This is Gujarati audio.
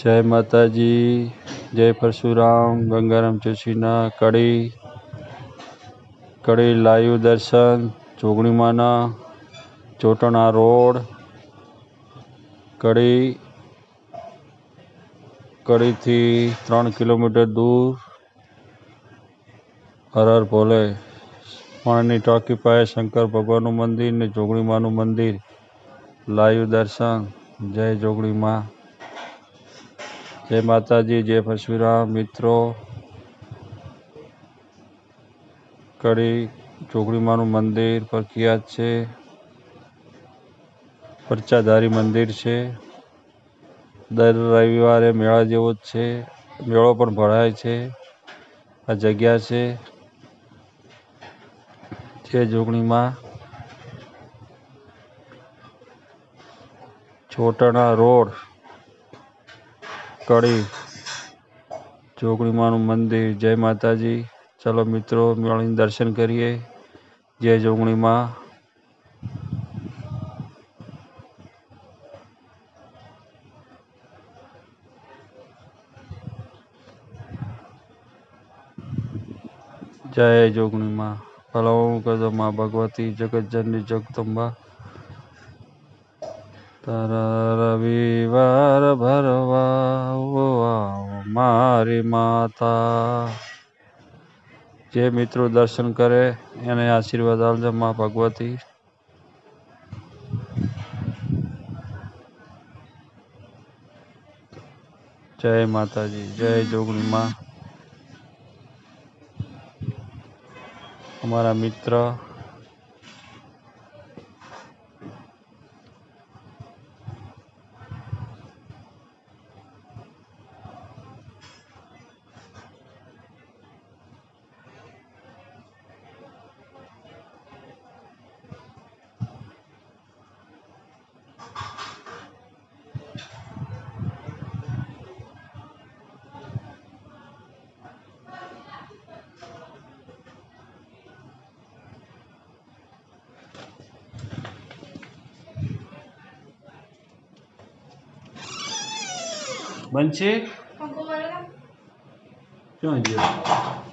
જય માતાજી, જય પરશુરામ, ગંગારામ જોશીના, કડી કડી લાઈવ દર્શન જોગણીમાના ચોટણા રોડ, કડી, કડીથી ત્રણ કિલોમીટર દૂર હર હર ભોલે પાણીની ટોકી પાસે શંકર ભગવાનનું મંદિર ને જોગણીમાનું મંદિર લાઈવ દર્શન, જય જોગણીમાં જય માતાજી, જય પરશુરામ. મિત્રો, કડી ચોકડીમાંનું મંદિર પ્રખ્યાત છે. પરચાધારી મંદિર છે. દર રવિવારે મેળા જેવો જ છે. મેળો પણ ભરાય છે. આ જગ્યા છે. જે જોગણીમાં છોટાણા રોડ કડી જોગણીમાનું મંદિર. જય માતાજી. ચલો મિત્રો મળીને દર્શન કરીએ. જય જોગણીમાં. જય જોગણીમાં. ભલો કરજો માં ભગવતી જગતજનની જગદંબા તારા રવિવાર ભરવા આવો આવો મારી માતા. જે મિત્રો દર્શન કરે, એને આશીર્વાદ આપજો મા ભગવતી. જય માતાજી, જય જોગણી માં. અમારા મિત્ર બંશે ક્યાં ગયો